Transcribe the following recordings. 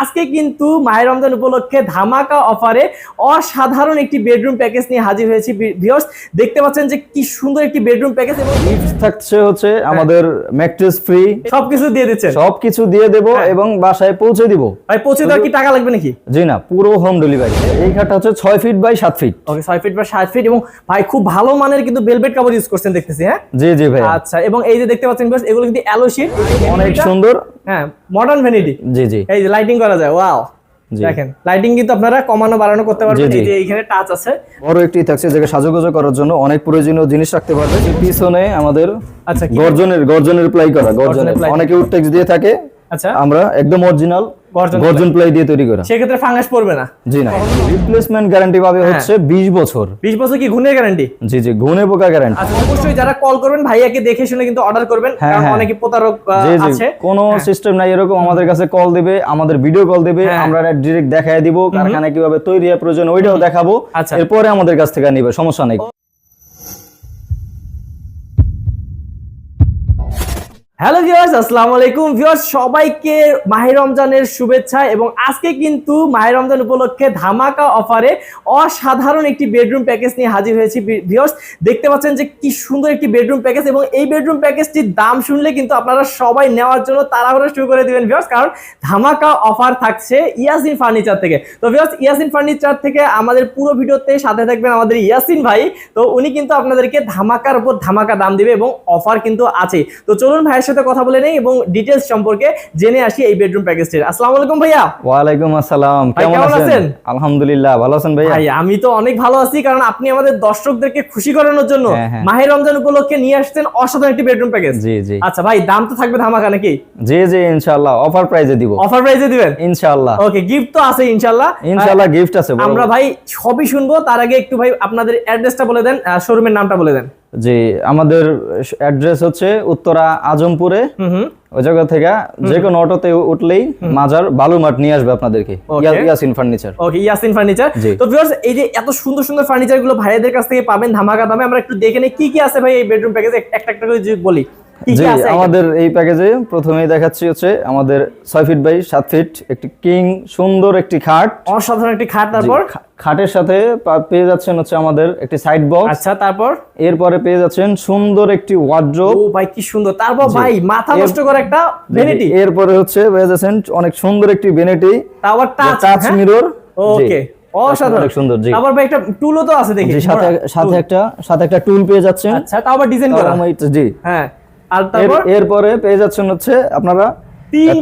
আজকে কিন্তু মাহের রমজান উপলক্ষে ধামাকা অফারে অসাধারণ একটি বেডরুম প্যাকেজ নিয়ে হাজির হয়েছি ভিউয়ার্স। দেখতে পাচ্ছেন যে কি সুন্দর একটি বেডরুম প্যাকেজ এবং গিফট থাকছে হচ্ছে আমাদের ম্যাট্রেস ফ্রি সবকিছু দিয়ে দিচ্ছেন। সবকিছু দিয়ে দেব হ্যাঁ। এবং বাসায় পৌঁছে দিব। ভাই পৌঁছে দেওয়ার কি টাকা লাগবে নাকি? জি না পুরো হোম ডেলিভারি এই খাটটা হচ্ছে ছয় ফিট বাই সাত ফিট ওকে ছয় ফিট বা সাত ফিট এবং ভাই খুব ভালো মানের কিন্তু ভেলভেট কাপড় ইউজ করছেন দেখতেছি হ্যাঁ? জি জি ভাই আচ্ছা এবং এই যে দেখতে পাচ্ছেন viewers, এগুলো কিন্তু অ্যালো শিট অনেক সুন্দর। হ্যাঁ মডার্ন ভ্যানিটি জি জি। এই যে লাইটিং করা যায় ওয়াও দেখেন লাইটিং কিন্তু আপনারা কমানো বাড়ানো করতে পারবেন। এই যে এখানে টাচ আছে। বড় একটি থাকছে যেটা সাজুগুজু করার জন্য অনেক প্রয়োজনীয় জিনিস রাখতে পারবে। পিছনে আমাদের আচ্ছা গর্জনের গর্জনের প্লাই করা গর্জনের। অনেকে উঠটেক্স দিয়ে থাকে আচ্ছা। আমরা একদম অরিজিনাল গর্জন প্লাই দিয়ে তৈরি করা। সেক্ষেত্রে ফাঙ্গাস পড়বে না। জি না রিপ্লেসমেন্ট গ্যারান্টি পাবে হ্যাঁ। হচ্ছে 20 বছর। বিশ বছর কি গ্যারান্টি জি জি পোকা গ্যারান্টি আচ্ছা অবশ্যই যারা কল করবেন ভাইয়াকে দেখে শুনে কিন্তু অর্ডার করবেন হ্যাঁ, কারণ হ্যাঁ। অনেকে প্রতারক আহ, জি জি আছে। কোনো সিস্টেম নাই এরকম আমাদের কাছে কল দিবে আমাদের ভিডিও কল দিবে। আমরা ডিরেক্ট দেখায় দিব কারখানায় কীভাবে তৈরি হয় প্রয়োজন ওইটাও দেখাবো। আচ্ছা। এরপরে আমাদের কাছ থেকে নিবে সমস্যা নেই। হ্যালো ভিউয়ার্স আসসালামু আলাইকুম। ভিউয়ার্স সবাইকে মাহে রমজানের শুভেচ্ছা এবং আজকে কিন্তু মাহে রমজান উপলক্ষে ধামাকা অফারে অসাধারণ একটি বেডরুম প্যাকেজ নিয়ে হাজির হয়েছি ভিউয়ার্স দেখতে পাচ্ছেন যে কি সুন্দর একটি বেডরুম প্যাকেজ এবং এই বেডরুম প্যাকেজটির দাম শুনলে কিন্তু আপনারা সবাই নেওয়ার জন্য তাড়াহুড়ো শুরু করে দিবেন ভিউয়ার্স কারণ ধামাকা অফার থাকছে ইয়াসিন ফার্নিচার থেকে। তো ভিউয়ার্স ইয়াসিন ফার্নিচার থেকে আমাদের পুরো ভিডিওতে সাথে থাকবেন আমাদের ইয়াসিন ভাই। তো, উনি কিন্তু আপনাদেরকে ধামাকার উপর ধামাকা দাম দিবে এবং অফার কিন্তু আছে তো, চলুন ভাইয়ের সাথে কথা বলে নেই এবং ডিটেলস সম্পর্কে জেনে আসি এই বেডরুম প্যাকেজটির আসসালামু আলাইকুম ভাইয়া। ওয়ালাইকুম আসসালাম কেমন আছেন? আলহামদুলিল্লাহ ভালো আছেন ভাইয়া? ভাই আমি তো অনেক ভালো আছি কারণ আপনি আমাদের দর্শকদেরকে খুশি করানোর জন্য হ্যাঁ, হ্যাঁ। মাহে রমজান উপলক্ষে নিয়ে আসছেন অসাধারণ একটি বেডরুম প্যাকেজ জি জি। আচ্ছা ভাই দাম তো থাকবে ধামাকা নাকি? জি জি ইনশাআল্লাহ অফার প্রাইজে দিব। অফার প্রাইসে দিবেন? ইনশাআল্লাহ। ওকে গিফট তো আছে ইনশাল্লাহ ইনশাআল্লাহ গিফট আছে আমরা ভাই সবই শুনব তার আগে একটু ভাই আপনাদের অ্যাড্রেসটা বলে দেন শোরুমের নামটা বলে দেন। জি আমাদের অ্যাড্রেস হচ্ছে উত্তরা আজমপুরে। ওই জায়গা থেকে যে কোনো অটোতে উঠলেই মাজার বালু মাঠ নিয়ে আসবে আপনাদেরকে. Yasin furniture. Okay Yasin furniture. তো ভিউয়ার্স এই যে এত সুন্দর সুন্দর ফার্নিচারগুলো ভাইয়াদের কাছ থেকে পাবেন ধামাকা দামে আমরা একটু দেখে নেই কি কি আছে ভাই এই বেডরুম প্যাকেজে একটা একটা করে যদি বলি। জি আমাদের এই প্যাকেজে প্রথমেই দেখাচ্ছি হচ্ছে আমাদের ছয় ফিট বাই সাত ফিট একটি কিং সুন্দর একটি খাট। অসাধারণ একটি খাট তারপর? খাটের সাথে পেয়ে যাচ্ছেন হচ্ছে আমাদের একটি সাইড বক্স আচ্ছা তারপর? এরপরে পেয়ে যাচ্ছেন সুন্দর একটি ওয়ার্ড্রোব ও ভাই কি সুন্দর। তারপর ভাই মাথা নষ্ট করে একটা ভ্যানিটি এরপরে হচ্ছে পেয়ে যাচ্ছেন অনেক সুন্দর একটি ভ্যানিটি তারপর টাচ টাচ মিরর ওকে অসাধারণ। সুন্দর জি। তারপর ভাই একটা টুলও তো আছে দেখি। সাথে সাথে একটা সাথে একটা টুল পেয়ে যাচ্ছেন। আচ্ছা তাও আবার ডিজাইন করা। জি। হ্যাঁ। আর তারপর? এরপরে পেয়ে যাচ্ছেন হচ্ছে আপনারা তিন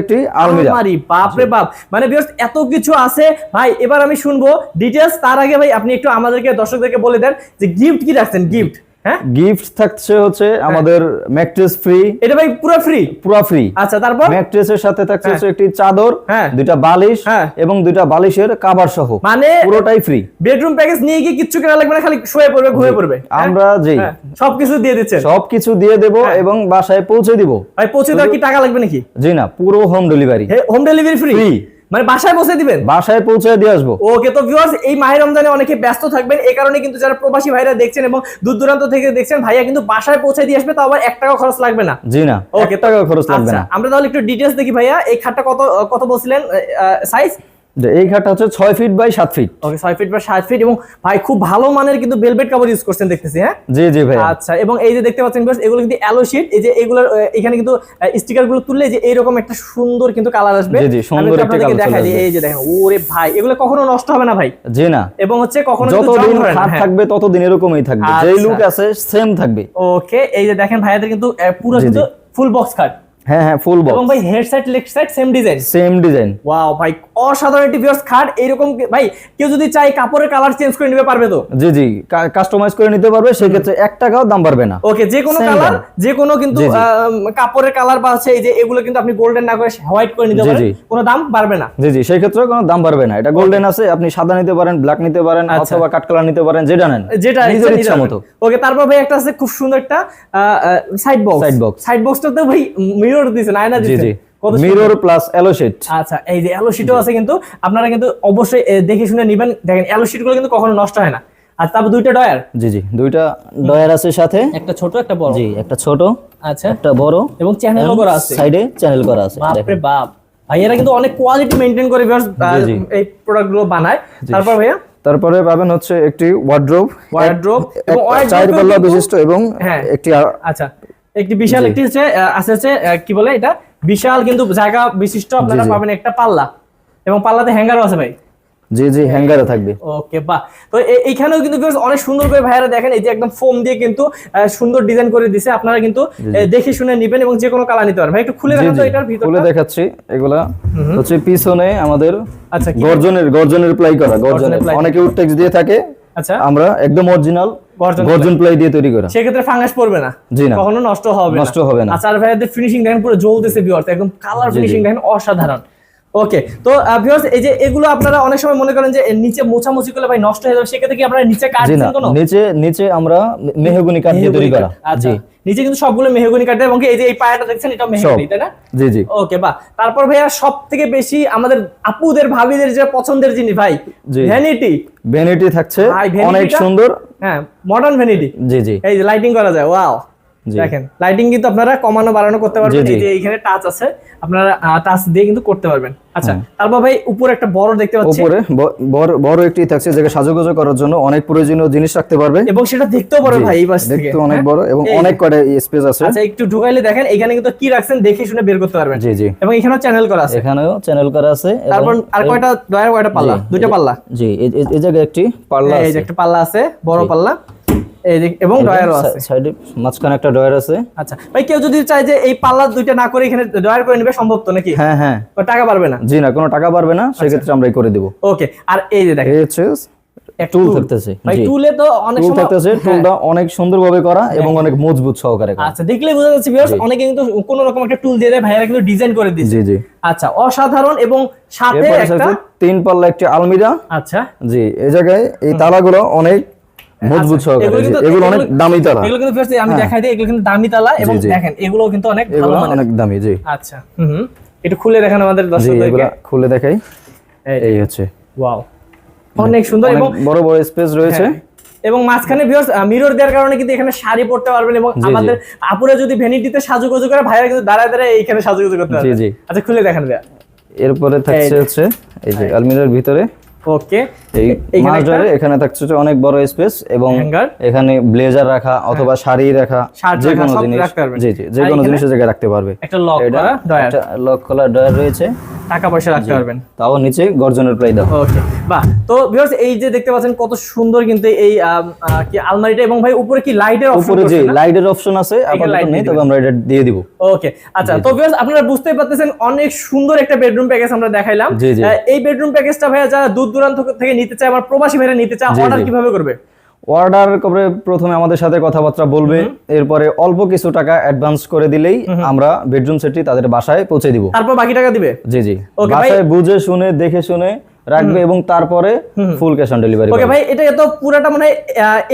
একটি আলমিরা। আলমারি। বাপ রে বাপ। মানে এত কিছু আছে। ভাই এবার আমি শুনব ডিটেইলস তার আগে ভাই আপনি একটু আমাদেরকে দর্শকদেরকে বলে দেন যে গিফট কি রাখছেন? গিফট হ্যাঁ? গিফট থাকছে হচ্ছে আমাদের ম্যাট্রেস ফ্রি এটা ভাই পুরো ফ্রি পুরো ফ্রি আচ্ছা তারপর? ম্যাট্রেসের সাথে থাকছে হ্যাঁ। হচ্ছে একটি চাদর হ্যাঁ। দুইটা বালিশ হ্যাঁ। এবং দুইটা বালিশের কাভার সহ। মানে পুরোটাই ফ্রি বেডরুম প্যাকেজ নিয়ে গিয়ে কিচ্ছু কেনা লাগবে না খালি শুয়ে পড়বে পড়বে। হ্যাঁ? আমরা জি। হ্যাঁ, সবকিছু দিয়ে দিচ্ছেন। সবকিছু দিয়ে দেব হ্যাঁ। এবং বাসায় পৌঁছে দিব। ভাই পৌঁছে দেওয়ার কি টাকা লাগবে নাকি? জি না পুরো home delivery home delivery free. মানে বাসায় পৌঁছে দিবেন? বাসায় পৌঁছে দিয়ে আসব। ওকে তো ভিউয়ার্স এই মাহে রমজানে অনেকে ব্যস্ত থাকবেন এই কারণে কিন্তু যারা প্রবাসী ভাইরা দেখছেন এবং দূর দূরান্ত থেকে দেখছেন ভাইয়া কিন্তু বাসায় পৌঁছে দিয়ে আসবে তো আবার এক টাকা খরচ লাগবে না। জি না ওকে টাকা খরচ লাগবে আচ্ছা না। আমরা তাহলে একটু ডিটেলস দেখি ভাইয়া এই খাটটা কত কত বলছিলেন সাইজ এই খাটটা হচ্ছে ছয় ফিট বাই সাত ফিট ওকে ছয় ফিট বা সাত ফিট এবং ভাই খুব ভালো মানের কিন্তু ভেলভেট কাপড় ইউজ করছেন দেখতেছি হ্যাঁ? জি জি ভাই আচ্ছা এবং এই যে দেখতে পাচ্ছেন এগুলো কিন্তু অ্যালো শিট এই যে এগুলোর এখানে কিন্তু স্টিকারগুলো তুললে যে এইরকম একটা সুন্দর কিন্তু কালার আসবে। জি, জি, সুন্দর একটা দেখাই দিই এই যে দেখেন ওরে ভাই এগুলো কখনো নষ্ট হবে না ভাই। জি না। এবং হচ্ছে কখনো যতদিন খাট হ্যাঁ। থাকবে ততদিন এরকমই থাকবে। যেই আচ্ছা। লুক আছে সেম থাকবে। ওকে এই যে দেখেন ভাইয়াদের কিন্তু পুরো কিন্তু ফুল বক্স কাট হ্যাঁ হ্যাঁ ফুল এবং বক্স ভাই head side leg side same design same design wow ভাই অসাধারণ একটি ভিউয়ার্স খাট এরকম ভাই কেউ যদি চাই কাপড়ের কালার চেঞ্জ করে নিতে পারবে তো? জি জি কাস্টমাইজ করে নিতে পারবে সেক্ষেত্রে এক টাকাও দাম বাড়বে না। ওকে যে কোনো কালার যে কোনো কিন্তু। কাপড়ের কালার বা আছে এই যে এগুলো কিন্তু আপনি গোল্ডেন না করে হোয়াইট করে নিতে পারেন কোনো দাম বাড়বে না। জি জি সেই ক্ষেত্রে কোনো দাম বাড়বে না। এটা গোল্ডেন আছে আপনি সাদা নিতে পারেন ব্ল্যাক নিতে পারেন আচ্ছা। অথবা কাট কালার নিতে পারেন যেটা নেন। যেটা নিজের ইচ্ছা মতো। ওকে তারপর ভাই একটা আছে খুব সুন্দর একটা side box side box side বক্সটাতে ভাই মিরর দিয়েছেন আয়না জি দিয়েছেন। মিরর প্লাস এলোশেট আচ্ছা এই যে অ্যালো শিটও আছে কিন্তু আপনারা কিন্তু অবশ্যই দেখে শুনে নেবেন। দেখেন অ্যালো শিটগুলো কিন্তু কখনো নষ্ট হয় না। আর তারপর দুইটা ডয়ার জি জি দুইটা ডয়ার আছে সাথে। একটা ছোট একটা বড়। জি একটা ছোট আচ্ছা। একটা বড় এবং চ্যানেলও করা আছে। সাইডে চ্যানেল করা আছে বাপরে। বাপ। ভাইয়ারা কিন্তু অনেক কোয়ালিটি মেনটেন করে viewers, এই প্রোডাক্টগুলো বানায় তারপর ভাইয়া? তারপরে পাবেন হচ্ছে একটি ওয়ার্ড্রোব Wardrobe এবং চার পাল্লা বিশিষ্ট এবং হ্যাঁ। একটি আচ্ছা। একটি বিশাল একটি হচ্ছে আছে হচ্ছে কি বলে এটা? বিশাল কিন্তু জায়গা বিশিষ্ট আপনারা পাবেন একটা পাল্লা। এবং পাল্লাতে হ্যাঙ্গারও আছে ভাই। জি জি হ্যাঙ্গারে থাকবে। ওকে বাহ। তো এইখানেও কিন্তু অনেক সুন্দর করে ভাইয়ারা দেখেন এই যে একদম ফোম দিয়ে কিন্তু সুন্দর ডিজাইন করে দিছে। আপনারা কিন্তু দেখে শুনে নেবেন এবং যে কোনো কালার নিতে পারেন ভাই একটু খুলে দেখান তো এটার খুলে ভিতরে দেখাচ্ছি এগুলা। হচ্ছে পিছনে আমাদের আচ্ছা গর্জনের গর্জনের প্লাই করা গর্জনের। অনেকে উডটেক্স দিয়ে থাকে। আচ্ছা। আমরা একদম অরিজিনাল গর্জন প্লাই দিয়ে তৈরি করা। সেক্ষেত্রে ফাঙ্গাস পড়বে না। জি না। কখনো নষ্ট হবে নষ্ট হবে না। আর ভাইয়াদের ফিনিশিং দেখেন পুরো জ্বলতেছে ভিউয়ার্স একদম কালার। ফিনিশিং দেখেন অসাধারণ। ওকে তো ভিউয়ার্স এই যে এগুলো আপনারা অনেক সময় মনে করেন যে নিচে মোছামুছি করলে ভাই নষ্ট হয়ে যাবে সেক্ষেত্রে কি আপনারা নিচে কাট জি না কোনো? নিচে নিচে আমরা মেহগুনি কাঠ দিয়ে তৈরি করা। আচ্ছা জি। নিচে কিন্তু সবগুলো মেহগনি কাঠ দেয় এবং এই যে এই পায়াটা দেখছেন এটা মেহগনি তাই না? জি জি। ওকে বাহ। তারপর ভাইয়া সব থেকে বেশি আমাদের আপুদের ভাবিদের যে পছন্দের জিনিস ভাই ভ্যানিটি ভ্যানিটি থাকছে অনেক সুন্দর। হ্যাঁ মডার্ন ভ্যানিটি জি জি। এই যে লাইটিং করা যায় ওয়াও। দেখেন লাইটিং কিন্তু আপনারা কমানো বাড়ানো করতে পারবেন। এই যে এইখানে টাচ আছে আপনারা টাচ দিয়ে কিন্তু করতে পারবেন। আচ্ছা হ্যাঁ। তারপর ভাই উপরে একটা বড় দেখতে পাচ্ছি। উপরে বড় বড় একটি থাকছে যেটা সাজুগুজু করার জন্য অনেক প্রয়োজনীয় জিনিস রাখতে পারবে। এবং সেটা দেখতেও জি, ভাই এই পাশ থেকে দেখতে অনেক হ্যাঁ? বড় এবং অনেক কয়টা স্পেস আছে। আচ্ছা একটু ঢুকাইলে দেখেন এখানে কিন্তু কি রাখছেন দেখে শুনে বের করতে পারবেন। জি জি। এবং এখানেও চ্যানেল করা আছে। এখানেও চ্যানেল করা আছে তারপর আর কয়টা দয়ার কয়টা পাল্লা? জি, দুইটা পাল্লা। জি এই- জায়গায় একটি পাল্লা আছে এই যে একটা পাল্লা আছে বড় পাল্লা। এবং ডয়ারও আছে। সাইডে মাঝখানে একটা ডয়ার আছে। আচ্ছা ভাই কেউ যদি চায় যে এই পাল্লা দুইটা না করে এখানে ডয়ার করে নেবে সম্ভব তো নাকি? হ্যাঁ হ্যাঁ। টাকা পারবে না? জি না কোনো টাকা পারবে না সেক্ষেত্রে আমরাই করে দিব। ওকে আর এই যে দেখেন। এই টুল থাকতেছে। ভাই টুলে তো অনেক টুল সময় থাকতেছে হ্যাঁ। টুলটা অনেক সুন্দরভাবে করা এবং অনেক মজবুত সহকারে করা। আচ্ছা দেখলে বোঝা যাচ্ছে ভিউয়ার্স অনেকে কিন্তু কোনো রকম একটা টুল দিয়ে দেয় ভাইয়ারা কিন্তু ডিজাইন করে দিচ্ছে। জি জি। আচ্ছা অসাধারণ এবং সাথে একটা তিন পাল্লা একটি আলমিরা। আচ্ছা। জি এই জায়গায় এই তালাগুলো অনেক মজবুত আচ্ছা, সহকারে এগুলো অনেক দামি তালা। এগুলো কিন্তু আমি হ্যাঁ। দেখাই দিই এগুলো কিন্তু দামি তালা এবং। দেখেন এগুলো কিন্তু অনেক ভালো মানের। অনেক দামি জি। আচ্ছা হুম খুলে দেখেন আমাদের দর্শকদেরকে। এগুলো খুলে দেখাই। এই হচ্ছে। ওয়াও। অনেক সুন্দর এবং বড় বড় স্পেস রয়েছে। হ্যাঁ। এবং মাঝখানে ভিউয়ার্স মিরর দেওয়ার কারণে কিন্তু এখানে শাড়ি পরতে পারবেন এবং। আমাদের আপুরা যদি ভ্যানিটিতে সাজুগুজু করে ভাইরা কিন্তু দাঁড়ায় দাঁড়ায় এইখানে সাজুগুজু করতে পারবে। জি। আচ্ছা খুলে দেখেন ভাইয়া। এরপরে থাকছে হচ্ছে এই যে আলমিরার ভিতরে। ওকে এই এখানে থাকছে অনেক বড় স্পেস এবং এখানে ব্লেজার রাখা অথবা শাড়ি রাখা যে কোনো জিনিস। জি জি যে কোনো জিনিস জায়গায় রাখতে পারবে। একটা লক এটা করা ডয়ার লক করা ডয়ার রয়েছে। টাকা পয়সা রাখতে পারবেন। তাও নিচে গর্জনের প্রায় দাও ওকে বাহ। তো ভিউয়ার্স এই যে দেখতে পাচ্ছেন কত সুন্দর কিন্তু এই কি আলমারিটা এবং ভাই উপরে কি লাইটের অপশন উপরে যে লাইটের অপশন আছে আপাতত নেই তবে আমরা এটা দিয়ে দিব। ওকে আচ্ছা তো ভিউয়ার্স আপনারা বুঝতেই পারতেছেন অনেক সুন্দর একটা বেডরুম প্যাকেজ আমরা দেখাইলাম। এই বেডরুম প্যাকেজটা ভাইয়া যারা দূর দূরান্ত থেকে নিতে চায় আমার প্রবাসী ভাইরা নিতে চায় অর্ডার কীভাবে করবে? অর্ডার করে প্রথমে আমাদের সাথে কথাবার্তা বলবে এরপরে অল্প কিছু টাকা অ্যাডভান্স করে দিলেই আমরা বেডরুম সেটটি তাদের বাসায় পৌঁছে দিব। তারপর বাকি টাকা দিবে? জি জি। বাসায় বুঝে শুনে দেখে শুনে রাখবে এবং তারপরে full cash on delivery okay ভাই এটা তো পুরোটা মানে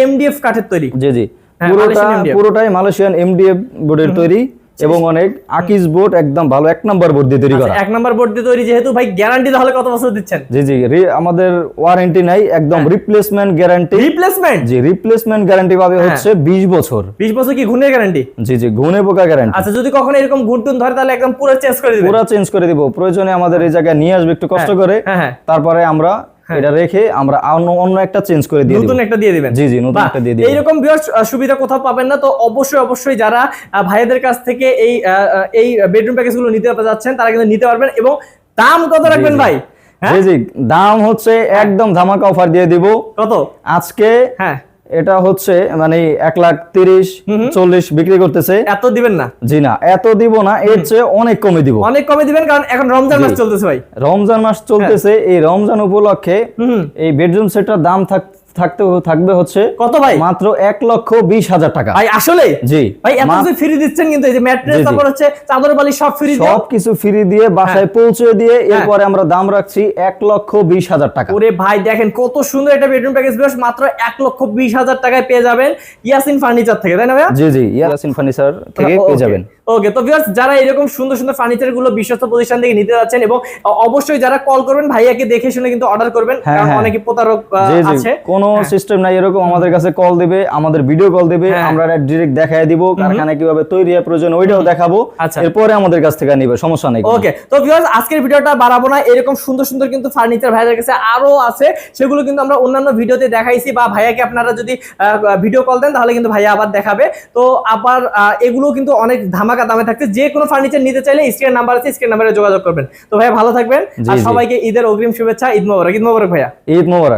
এমডিএফ কাঠের তৈরি। জি জি। হ্যাঁ, পুরোটা পুরোটাই মালয়েশিয়ান এমডিএফ বোর্ডের তৈরি। এবং অনেক আকিস বোর্ড একদম ভালো এক নাম্বার বোর্ড দিয়ে তৈরি করা। এক নাম্বার বোর্ড দিয়ে তৈরি যেহেতু ভাই গ্যারান্টি তাহলে কত বছর দিচ্ছেন? জি জি আমাদের ওয়ারেন্টি নাই একদম। রিপ্লেসমেন্ট গ্যারান্টি রিপ্লেসমেন্ট জি রিপ্লেসমেন্ট গ্যারান্টি পাবে হ্যাঁ। হচ্ছে 20 বছর। 20 বছর কি ঘুণের গ্যারান্টি জি জি গুণে পোকা গ্যারান্টি আচ্ছা যদি কখনো এরকম ঘুণ টুন ধরে তাহলে একদম পুরো চেঞ্জ করে দিবেন। পুরো চেঞ্জ করে দিব। প্রয়োজনে আমাদের এই জায়গায় নিয়ে আসবে একটু কষ্ট করে। হ্যাঁ হ্যাঁ। তারপরে আমরা এটা রেখে আমরা অন্য একটা চেঞ্জ করে দিয়ে নতুন একটা দিয়ে দিবেন। জি জি নতুন একটা দিয়ে দিবেন এইরকম ভিউয়ার্স সুবিধা কোথাও পাবেন না তো অবশ্যই অবশ্যই যারা ভাইদের ভাইয়াদের কাছ থেকে এই এই বেডরুম প্যাকেজগুলো নিতে যাচ্ছেন তারা কিন্তু নিতে পারবেন এবং দাম কত রাখবেন ভাই? হ্যাঁ? জি জি দাম হচ্ছে একদম ধামাকা অফার দিয়ে দিব। কত? আজকে হ্যাঁ। এটা হচ্ছে মানে এক লাখ তিরিশ চল্লিশ বিক্রি করতেছে। এত দিবেন না। জি না এত দিব না এর চেয়ে অনেক কমে দিব। অনেক কমে দিবেন কারণ এখন রমজান মাস চলতেছে ভাই। রমজান মাস চলতেছে এই রমজান উপলক্ষে এই বেডরুম সেটটার দাম থাক- থাকতে থাকবে হচ্ছে কত ভাই? মাত্র এক লক্ষ বিশ হাজার টাকা। ভাই আসলে জি। ভাই এত কিছু ফ্রি দিচ্ছেন কিন্তু এই যে ম্যাট্রেস। তারপর হচ্ছে চাদর বালি সব ফ্রি সব কিছু ফ্রি দিয়ে বাসায় পৌঁছে দিয়ে এরপরে আমরা দাম রাখছি এক লক্ষ বিশ হাজার টাকা। ওরে ভাই দেখেন কত সুন্দর একটা বেডরুম প্যাকেজ বেশ মাত্র এক লক্ষ বিশ হাজার টাকায় পেয়ে যাবেন ইয়াসিন ফার্নিচার থেকে তাই না ভাইয়া? জি জি ইয়াসিন ফার্নিচার থেকে পেয়ে যাবেন। ওকে তো ভিউয়ার্স যারা এরকম সুন্দর সুন্দর ফার্নিচারগুলো বিশ্বস্ত প্রতিষ্ঠান থেকে নিতে যাচ্ছেন এবং অবশ্যই যারা কল করবেন ভাইয়াকে দেখে শুনে কিন্তু অর্ডার করবেন হ্যাঁ, কারণ হ্যাঁ। অনেকে প্রতারক আছে। কোনো হ্যাঁ। সিস্টেম নাই এরকম আমাদের কাছে কল দিবে আমাদের ভিডিও কল দিবে হ্যাঁ। আমরা ডিরেক্ট দেখায় দিব কারখানায় কীভাবে তৈরি হয় প্রয়োজন ওইটাও দেখাবো। আচ্ছা। এরপরে আমাদের কাছ থেকে নিবে সমস্যা নেই ওকে তো ভিউয়ার্স আজকের ভিডিওটা বাড়াবো না এরকম সুন্দর সুন্দর কিন্তু ফার্নিচার ভাইয়াদের কাছে আরও আছে সেগুলো কিন্তু আমরা অন্যান্য ভিডিওতে দেখাইছি বা ভাইয়াকে আপনারা যদি ভিডিও কল দেন তাহলে কিন্তু ভাইয়া আবার দেখাবে। তো আবার এগুলো কিন্তু অনেক ধামাকা দামে থাকছে যে কোনো ফার্নিচার নিতে চাইলে স্ক্রিন নাম্বার আছে স্ক্রিন নাম্বারে যোগাযোগ করবেন। তো ভাইয়া ভালো থাকবেন আর সবাইকে ঈদের অগ্রিম শুভেচ্ছা ঈদ মোবারক ঈদ মোবারক ভাইয়া। ঈদ মোবারক।